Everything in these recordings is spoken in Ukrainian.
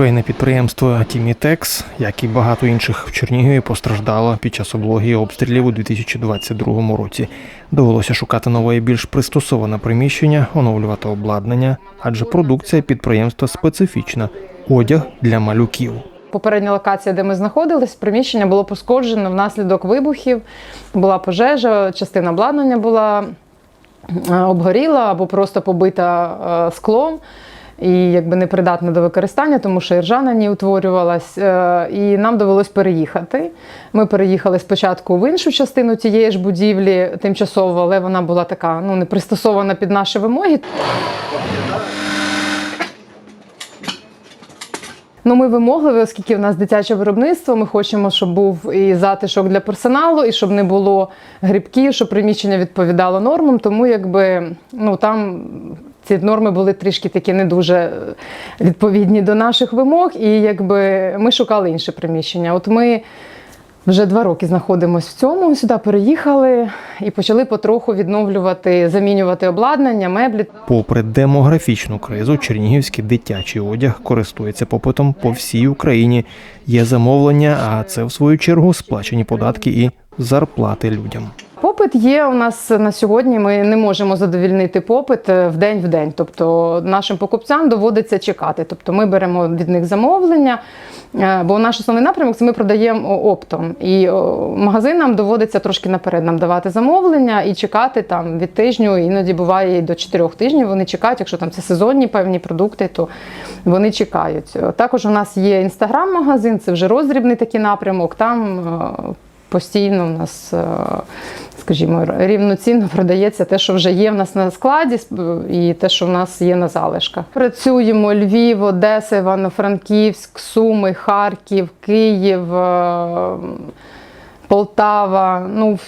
Швейне підприємство Тімітекс, як і багато інших в Чернігові, постраждало під час облоги і обстрілів у 2022 році. Довелося шукати нове і більш пристосоване приміщення, оновлювати обладнання, адже продукція підприємства специфічна одяг для малюків. Попередня локація, де ми знаходились, приміщення було пошкоджено внаслідок вибухів. Була пожежа, частина обладнання була обгоріла або просто побита склом. І якби непридатна до використання, тому що іржа на ній утворювалась, Е, і нам довелось переїхати. Ми переїхали спочатку в іншу частину тієї ж будівлі, тимчасово, але вона була така ну не пристосована під наші вимоги. Ну, ми вимогливі, оскільки в нас дитяче виробництво. Ми хочемо, щоб був і затишок для персоналу, і щоб не було грибків, щоб приміщення відповідало нормам. Тому якби ну там ці норми були трішки такі не дуже е, відповідні до наших вимог. І якби ми шукали інше приміщення. От ми. Вже два роки знаходимося в цьому. Сюди переїхали і почали потроху відновлювати, замінювати обладнання, меблі. Попри демографічну кризу, чернігівський дитячий одяг користується попитом по всій Україні. Є замовлення, а це в свою чергу сплачені податки і зарплати людям. Попит є у нас на сьогодні. Ми не можемо задовільнити попит е, в день в день. Тобто нашим покупцям доводиться чекати. Тобто ми беремо від них замовлення, е, бо наш основний напрямок це ми продаємо оптом. І магазинам доводиться трошки наперед нам давати замовлення і чекати там від тижню, іноді буває і до чотирьох тижнів. Вони чекають. Якщо там це сезонні певні продукти, то вони чекають. Е, Також у нас є інстаграм-магазин, це вже роздрібний такий напрямок. Там постійно у нас, скажімо, рівноцінно продається те, що вже є в нас на складі, і те, що в нас є на залишках. Працюємо Львів, Одеса, Івано-Франківськ, Суми, Харків, Київ. е, Полтава, ну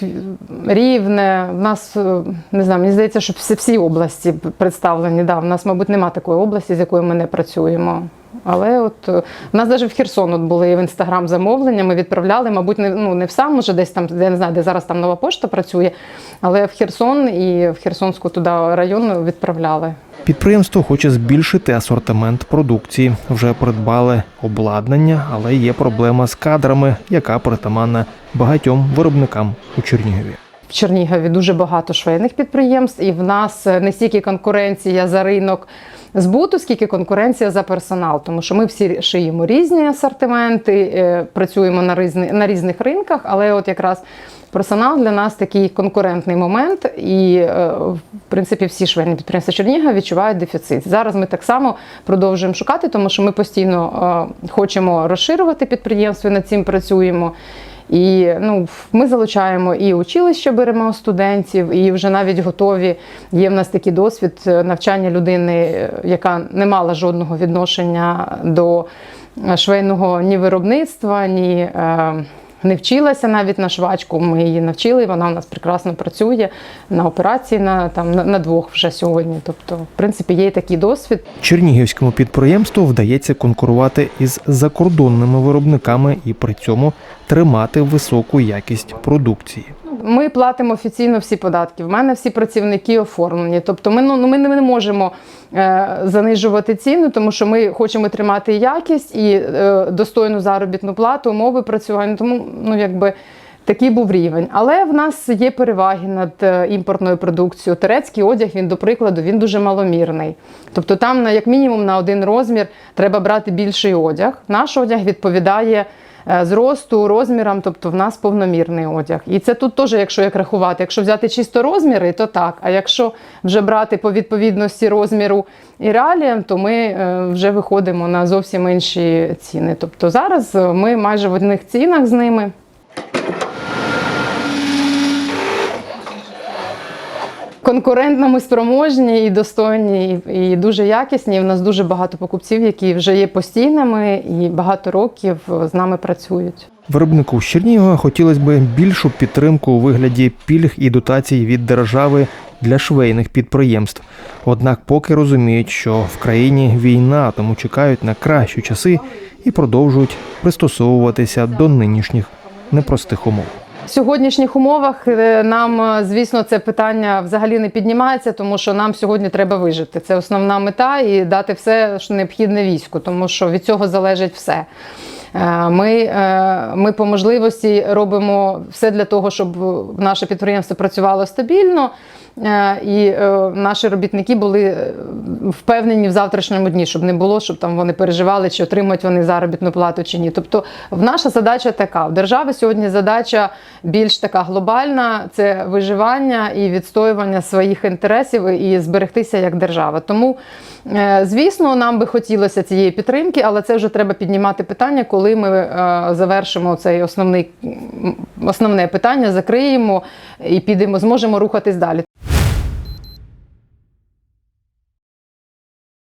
Рівне. В нас е, не знаю, мені здається, що всі, всі області представлені. Да, в нас, мабуть, немає такої області, з якою ми не працюємо. Але от е, в нас навіть в Херсон от були в інстаграм замовлення. Ми відправляли, мабуть, не ну не в сам, може, десь там, я не знаю, де зараз там нова пошта працює, але в Херсон і в Херсонську туди район відправляли. Підприємство хоче збільшити асортимент продукції. Вже придбали обладнання, але є проблема з кадрами, яка притаманна багатьом виробникам у Чернігові. Чернігові дуже багато швейних підприємств, і в нас не стільки конкуренція за ринок збуту, скільки конкуренція за персонал. Тому що ми всі шиємо різні асортименти, е, працюємо на різних, на різних ринках, але от якраз персонал для нас такий конкурентний момент, і е, в принципі всі швейні підприємства Чернігова відчувають дефіцит. Зараз ми так само продовжуємо шукати, тому що ми постійно е, хочемо розширювати підприємство, над цим працюємо. І ну, ми залучаємо і училище беремо студентів, і вже навіть готові. Є в нас такий досвід е, навчання людини, е, яка не мала жодного відношення до е, швейного ні виробництва, ні е, не вчилася навіть на швачку. Ми її навчили. Вона у нас прекрасно працює на операції на там на, на двох вже сьогодні. Тобто, в принципі, є такий досвід. Чернігівському підприємству вдається конкурувати із закордонними виробниками і при цьому тримати високу якість продукції. Ми платимо офіційно всі податки. В мене всі працівники оформлені. Тобто, ми ну ми не можемо е, занижувати ціну, тому що ми хочемо тримати якість і е, достойну заробітну плату, умови працювання. Тому ну якби. Такий був рівень, але в нас є переваги над е, імпортною продукцією. Турецький одяг, він до прикладу, він дуже маломірний. Тобто, там на як мінімум на один розмір треба брати більший одяг. Наш одяг відповідає зросту, розмірам, тобто в нас повномірний одяг. І це тут теж, якщо як рахувати, якщо взяти чисто розміри, то так. А якщо вже брати по відповідності розміру і реаліям, то ми е, вже виходимо на зовсім інші ціни. Тобто зараз е, ми майже в одних цінах з ними. Конкурентно спроможні і достойні, і дуже якісні. І в нас дуже багато покупців, які вже є постійними і багато років з нами працюють. Виробнику з Чернігова хотілося б більшу підтримку у вигляді пільг і дотацій від держави для швейних підприємств. Однак поки розуміють, що в країні війна, тому чекають на кращі часи і продовжують пристосовуватися до нинішніх непростих умов. Сьогоднішніх умовах е, нам, е, звісно, це питання взагалі не піднімається, тому що нам сьогодні треба вижити. Це основна мета і дати все, що необхідне війську, тому що від цього залежить все. Е, Ми, е, ми по можливості робимо все для того, щоб наше підприємство працювало стабільно. е, І наші робітники були впевнені в завтрашньому дні, щоб не було, щоб там вони переживали, чи отримують вони заробітну плату чи ні. Тобто, в наша задача така: в держави сьогодні задача більш така глобальна: це виживання і відстоювання своїх інтересів і зберегтися як держава. Тому, звісно, нам би хотілося цієї підтримки, але це вже треба піднімати питання, коли ми е, завершимо цей основний основне питання, закриємо і підемо, зможемо рухатись далі.